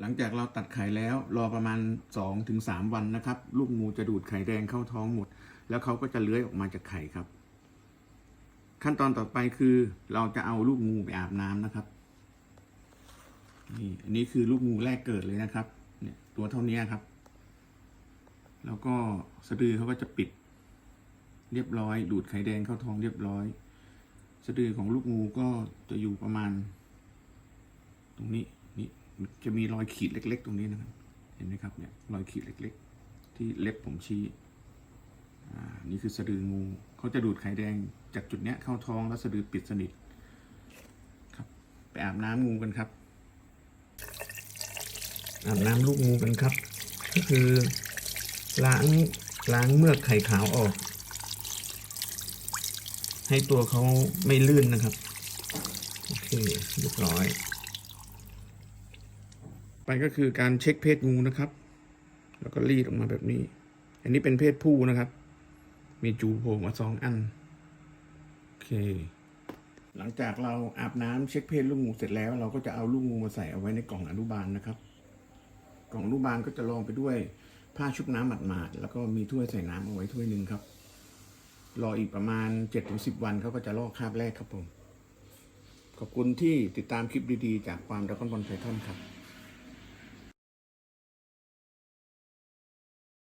หลังจากเราตัดไข่แล้วรอประมาณ2-3ถึง3วันนะครับ ลูกงูจะดูดไข่แดงเข้าท้องหมด แล้วเขาก็จะเลื้อยออกมาจากไข่ครับ ขั้นตอนต่อไปคือเราจะเอาลูกงูไปอาบน้ำนะครับนี่อันนี้คือลูกงูแรกเกิดเลยนะครับ เนี่ยตัวเท่านี้ครับ แล้วก็สะดือเขาก็จะปิด เรียบร้อย ดูดไข่แดงเข้าท้องเรียบร้อย สะดือของลูกงูก็จะอยู่ประมาณ ตรงนี้ จะมีรอยขีดเล็ก ๆ ตรงนี้นะครับ เห็นไหมครับเนี่ยรอยขีดเล็ก ๆ ที่เล็บผมชี้อ่านี่คือสะดืองูเขาจะดูดไข่แดงจากจุดเนี้ยเข้าท้องแล้วสะดือปิดสนิทครับ ไปอาบน้ำงูกันครับ อาบน้ำลูกงูกันครับ ก็คือล้างล้างเมือกไข่ขาวออก ให้ตัวเขาไม่ลื่นนะครับ โอเคเรียบร้อย ไปก็คือการเช็คเพศงูนะครับ แล้วก็รีดออกมาแบบนี้ อันนี้เป็นเพศผู้นะครับ มีจูโผล่มาสองอัน โอเค หลังจากเราอาบน้ำเช็คเพศลูกงูเสร็จแล้ว เราก็จะเอาลูกงูมาใส่เอาไว้ในกล่องอนุบาลนะครับ กล่องอนุบาลก็จะรองไปด้วยผ้าชุบน้ำหมาดๆแล้วก็มีถ้วยใส่น้ำเอาไว้ถ้วยหนึ่งครับ รออีกประมาณ7จ็ถึงสิวันเขาก็จะลอกคราบแรกครับผม ขอบคุณที่ติดตามคลิปดีๆ จากความดักคอนบอลไพทอนครับ